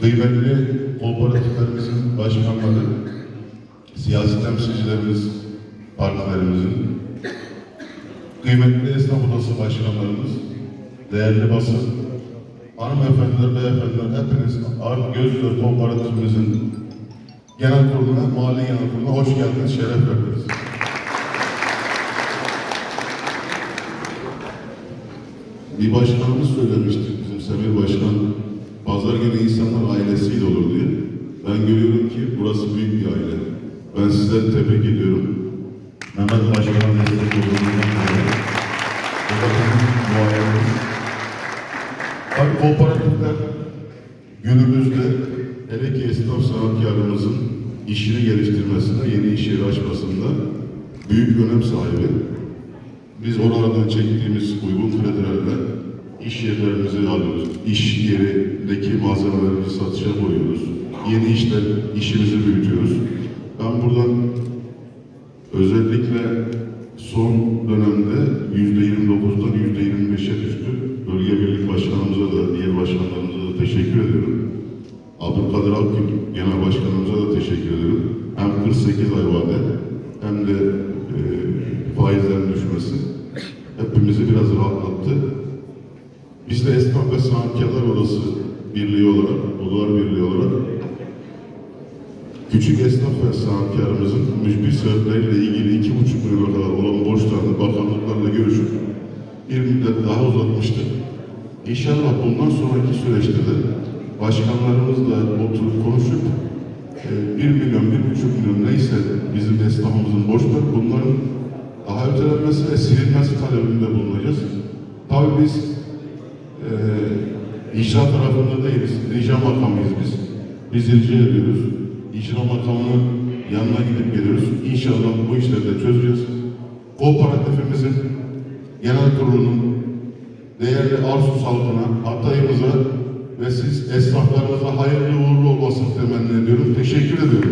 kıymetli kooperatiflerimizin başkanları, siyasi temsilcilerimiz, partilerimizin, kıymetli esnaf odası başkanlarımız, değerli basın, hanımefendiler, beyefendiler, hepiniz Art Gözler Kooperatifimizin genel kuruluna, mali genel kuruluna hoş geldiniz, şeref verdiniz. Bir başkanımız söylemişti, bizim Semir Başkan, pazar günü insanlar ailesiyle olur diye. Ben görüyorum ki burası büyük bir aile. Ben sizleri tebrik ediyorum. Mehmet Başkan'a destek olduğunuzdan dolayı. Muayenemiz. Tabii kooperatifler günümüzde hele ki esnaf sanatkarımızın işini geliştirmesinde, yeni iş yeri açmasında büyük önem sahibi. Biz oralardan çektiğimiz uygun kredilerle iş yerlerimizi alıyoruz. İş yerindeki malzemelerimizi satışa koyuyoruz. Yeni işler, işimizi büyütüyoruz. Ben buradan özellikle son dönemde yüzde 29'dan yüzde 25'e düştü. Bölge birlik başkanımıza da, diğer başkanlarımıza da teşekkür ediyorum. Abdülkadir Akgül Genel Başkanımıza da teşekkür ederim. Hem 48 ay vade hem de e, faizlerin düşmesi hepimizi biraz rahatlattı. Biz de Esnaf ve Sanatkarlar Odası Birliği olarak, Odalar Birliği olarak küçük esnaf ve sanatkarımızın mücbir sebepleriyle ilgili iki buçuk milyona kadar olan borçlarını bakanlıklarla görüşüp bir müddet daha uzatmıştık. İnşallah bundan sonraki süreçte de başkanlarımızla oturup konuşup e, bir milyon, bir buçuk milyon neyse bizim esnafımızın borçları bunların daha ötelenmesi ve silinmesi talebinde bulunacağız. Tabii biz e, icra tarafında değiliz. Rica makamıyız biz. Biz rica ediyoruz. İcra Makamı'nın yanına gidip geliyoruz. İnşallah bu işleri de çözeceğiz. Kooperatifimizin genel kurulunun değerli Arsus halkına, adayımıza ve siz esnaflarımıza hayırlı uğurlu olmasını temenni ediyorum. Teşekkür ediyorum.